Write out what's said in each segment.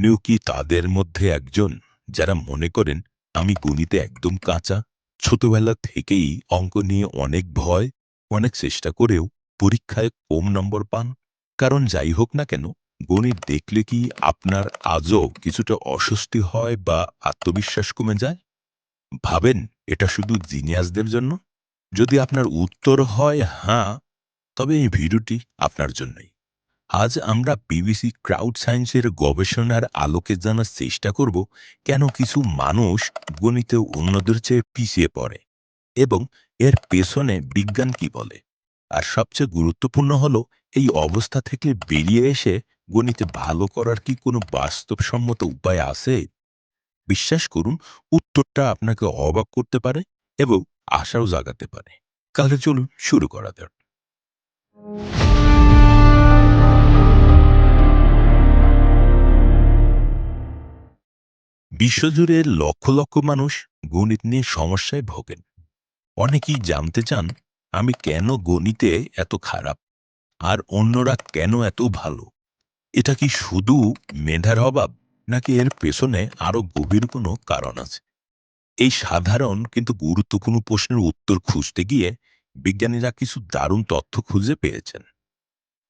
আপনিও কি তাদের মধ্যে একজন? যারা মনে করেন, আমি গণিতে একদম কাঁচা। ছোটবেলা থেকেই অঙ্ক নিয়ে অনেক ভয়, অনেক চেষ্টা করেও পরীক্ষায় কম নম্বর পান। কারণ যাই হোক না কেন, গণিত দেখলে কি আপনার আজও কিছুটা অস্বস্তি হয় বা আত্মবিশ্বাস কমে যায়? ভাবেন, এটা শুধু জিনিয়াসদের জন্য? যদি আপনার উত্তর হয় হ্যাঁ তবে এই ভিডিওটি আপনার জন্যই। আজ আমরা বিবিসি ক্রাউড সায়েন্সের গবেষণার আলোকে জানার চেষ্টা করব কেন কিছু মানুষ গণিতে অন্যদের চেয়ে পিছিয়ে পড়ে এবং এর পেছনে বিজ্ঞান কি বলে। আর সবচেয়ে গুরুত্বপূর্ণ হলো, এই অবস্থা থেকে বেরিয়ে এসে গণিতে ভালো করার কি কোনো বাস্তবসম্মত উপায় আছে? বিশ্বাস করুন, উত্তরটা আপনাকে অবাক করতে পারে এবং আশাও জাগাতে পারে। তাহলে চলুন শুরু করা যাক। বিশ্বজুড়ে লক্ষ লক্ষ মানুষ গণিত নিয়ে সমস্যায় ভোগেন। অনেকেই জানতে চান, আমি কেন গণিতে এত খারাপ? আর অন্যরা কেন এত ভালো? এটা কি শুধু মেধার অভাব, নাকি এর পেছনে আরও গভীর কোনো কারণ আছে? এই সাধারণ, কিন্তু গুরুত্বপূর্ণ প্রশ্নের উত্তর খুঁজতে গিয়ে বিজ্ঞানীরা কিছু দারুণ তথ্য খুঁজে পেয়েছেন।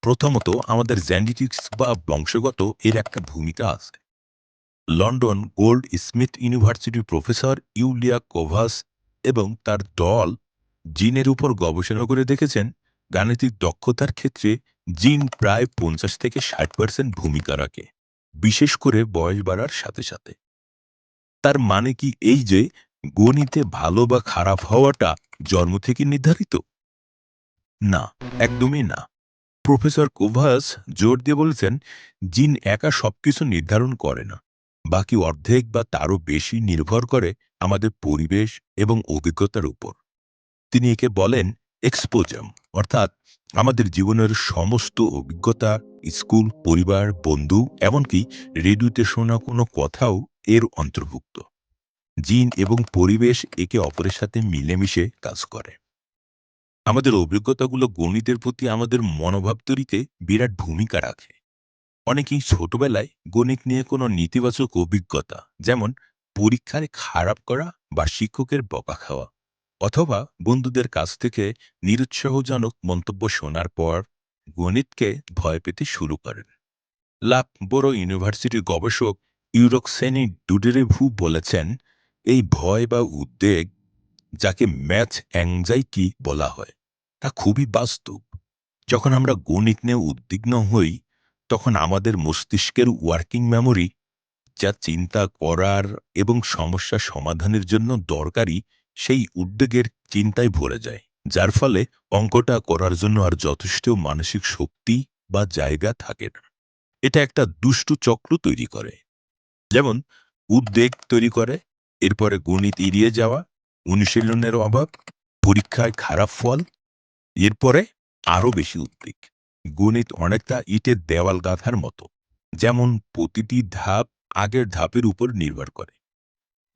প্রথমত, আমাদের জেনেটিক্স বা বংশগত এর একটা ভূমিকা আছে। লন্ডন গোল্ড স্মিথ ইউনিভার্সিটির প্রফেসর ইউলিয়া কোভাস এবং তার দল জিনের উপর গবেষণা করে দেখেছেন গাণিতিক দক্ষতার ক্ষেত্রে জিন প্রায় পঞ্চাশ থেকে ষাট পার্সেন্ট ভূমিকা রাখে, বিশেষ করে বয়স বাড়ার সাথে সাথে। তার মানে কি এই যে গণিতে ভালো বা খারাপ হওয়াটা জন্ম থেকে নির্ধারিত? না, একদমই না। প্রফেসর কোভাস জোর দিয়ে বলেছেন, জিন একা সবকিছু নির্ধারণ করে না। বাকি অর্ধেক বা তারও বেশি নির্ভর করে আমাদের পরিবেশ এবং অভিজ্ঞতার উপর। তিনি একে বলেন এক্সপোজাম, অর্থাৎ আমাদের জীবনের সমস্ত অভিজ্ঞতা, স্কুল, পরিবার, বন্ধু, এমনকি রেডিওতে শোনা কোনো কথাও এর অন্তর্ভুক্ত। জিন এবং পরিবেশ একে অপরের সাথে মিলেমিশে কাজ করে। আমাদের অভিজ্ঞতাগুলো গণিতের প্রতি আমাদের মনোভাব তৈরিতে বিরাট ভূমিকা রাখে। অনেকেই ছোটবেলায় গণিত নিয়ে কোনো নেতিবাচক অভিজ্ঞতা, যেমন পরীক্ষায় খারাপ করা বা শিক্ষকের বকা খাওয়া, অথবা বন্ধুদের কাছ থেকে নিরুৎসাহজনক মন্তব্য শোনার পর গণিতকে ভয় পেতে শুরু করেন। লাভ বড় ইউনিভার্সিটির গবেষক ইউরোক্সেনি ডুডেরেভু বলেছেন, এই ভয় বা উদ্বেগ যাকে ম্যাথ অ্যাংজাইটি বলা হয়, তা খুবই বাস্তব। যখন আমরা গণিত নিয়ে উদ্বিগ্ন হই তখন আমাদের মস্তিষ্কের ওয়ার্কিং মেমোরি যা চিন্তা করার এবং সমস্যা সমাধানের জন্য দরকারি সেই উদ্বেগের চিন্তায় ভরে যায়, যার ফলে অঙ্কটা করার জন্য আর যথেষ্ট মানসিক শক্তি বা জায়গা থাকে না। এটা একটা দুষ্টু চক্র তৈরি করে। যেমন, উদ্বেগ তৈরি করে, এরপরে গণিত এড়িয়ে যাওয়া, অনুশীলনের অভাব, পরীক্ষায় খারাপ ফল, এরপরে আরও বেশি উদ্বেগ। গণিত অনেকটা ইটের দেওয়াল গাঁথার মতো, যেমন প্রতিটি ধাপ আগের ধাপের উপর নির্ভর করে।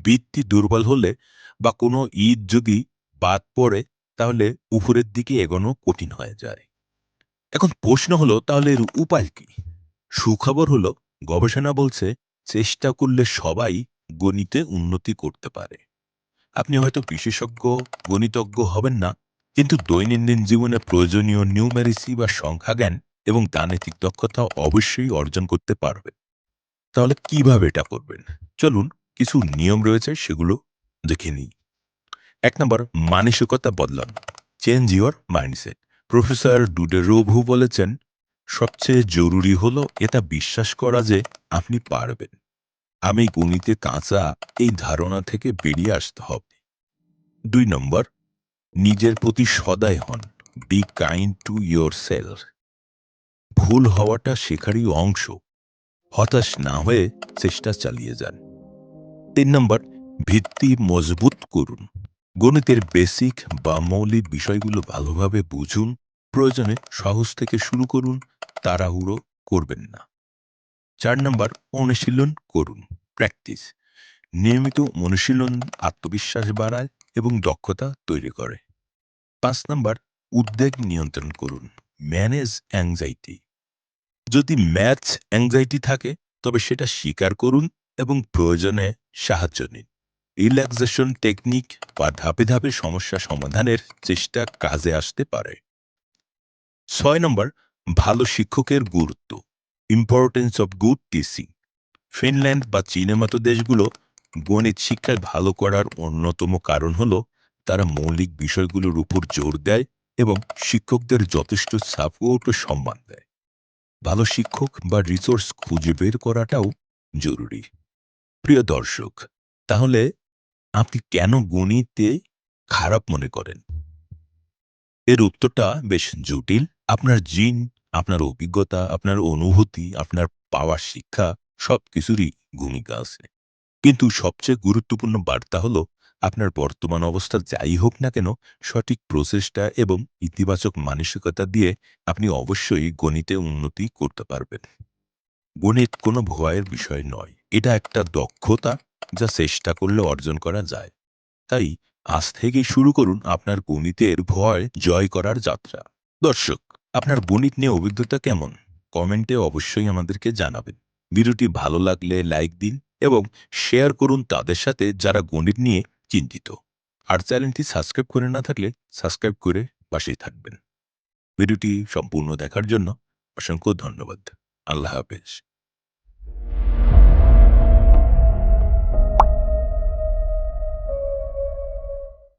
বৃত্তি দুর্বল হলে বা কোনো ঈদ যদি বাদ পড়ে, তাহলে উপরের দিকে এগোনো কঠিন হয়ে যায়। এখন প্রশ্ন হলো, তাহলে এর উপায় কি? সুখবর হলো, গবেষণা বলছে, চেষ্টা করলে সবাই গণিতে উন্নতি করতে পারে। আপনি হয়তো বিশেষজ্ঞ, গণিতজ্ঞ হবেন না কিন্তু দৈনন্দিন জীবনে প্রয়োজনীয় নিউমেরিসি বা সংখ্যা জ্ঞান এবং গাণিতিক দক্ষতা অবশ্যই অর্জন করতে পারবে। তাহলে কীভাবে এটা করবেন? চলুন কিছু নিয়ম রয়েছে সেগুলো দেখে নিই। এক নম্বর, মানসিকতা বদলান। চেঞ্জ ইউর মাইন্ডসেট প্রফেসর ডুডেরোভু বলেছেন, সবচেয়ে জরুরি হলো এটা বিশ্বাস করা যে আপনি পারবেন। আমি গণিতে কাঁচা এই ধারণা থেকে বেরিয়ে আসতে হবে। দুই নম্বর নিজের প্রতি সদয় হন। Be kind to yourself ভুল হওয়াটা শেখারই অংশ। হতাশ না হয়ে চেষ্টা চালিয়ে যান। তিন নম্বর, ভিত্তি মজবুত করুন। গণিতের বেসিক বা মৌলিক বিষয়গুলো ভালোভাবে বুঝুন। প্রয়োজনে সহজ থেকে শুরু করুন, তাড়াহুড়ো করবেন না। চার নম্বর, অনুশীলন করুন। প্র্যাকটিস নিয়মিত অনুশীলন আত্মবিশ্বাস বাড়ায়। এবং দক্ষতা তৈরি করে। পাঁচ নম্বর, উদ্বেগ নিয়ন্ত্রণ করুন। ম্যানেজ অ্যাংজাইটি যদি ম্যাথ অ্যাংজাইটি থাকে, তবে সেটা স্বীকার করুন এবং প্রয়োজনে সাহায্য নিন। রিল্যাক্সেশন টেকনিক বা ধাপে ধাপে সমস্যা সমাধানের চেষ্টা কাজে আসতে পারে। ছয় নম্বর, ভালো শিক্ষকের গুরুত্ব। Importance of good teaching Finland বা চীনের মতো দেশগুলো গণিত শিক্ষায় ভালো করার অন্যতম কারণ হলো তারা মৌলিক বিষয়গুলোর উপর জোর দেয় এবং শিক্ষকদের যথেষ্ট সাপোর্ট ও সম্মান দেয়। ভালো শিক্ষক বা রিসোর্স খুঁজে বের করাটাও জরুরি। প্রিয় দর্শক, তাহলে আপনি কেন গণিতে খারাপ মনে করেন? এর উত্তরটা বেশ জটিল। আপনার জিন, আপনার অভিজ্ঞতা, আপনার অনুভূতি, আপনার পাওয়ার শিক্ষা সব কিছুরই ভূমিকা আছে। কিন্তু সবচেয়ে গুরুত্বপূর্ণ বার্তা হলো, আপনার বর্তমান অবস্থা যাই হোক না কেন, সঠিক প্রচেষ্টা এবং ইতিবাচক মানসিকতা দিয়ে আপনি অবশ্যই গণিতে উন্নতি করতে পারবেন। গণিত কোনো ভয়ের বিষয় নয়। এটা একটা দক্ষতা যা চেষ্টা করলে অর্জন করা যায়। তাই আজ থেকেই শুরু করুন আপনার গণিতের ভয় জয় করার যাত্রা। দর্শক, আপনার গণিত নিয়ে অভিজ্ঞতা কেমন? কমেন্টে অবশ্যই আমাদেরকে জানাবেন। ভিডিওটি ভালো লাগলে লাইক দিন এবং শেয়ার করুন তাদের সাথে যারা গণিত নিয়ে চিন্তিত। আর চ্যানেলটি সাবস্ক্রাইব করে না থাকলে সাবস্ক্রাইব করে পাশেই থাকবেন। ভিডিওটি সম্পূর্ণ দেখার জন্য অসংখ্য ধন্যবাদ। আল্লাহ হাফেজ।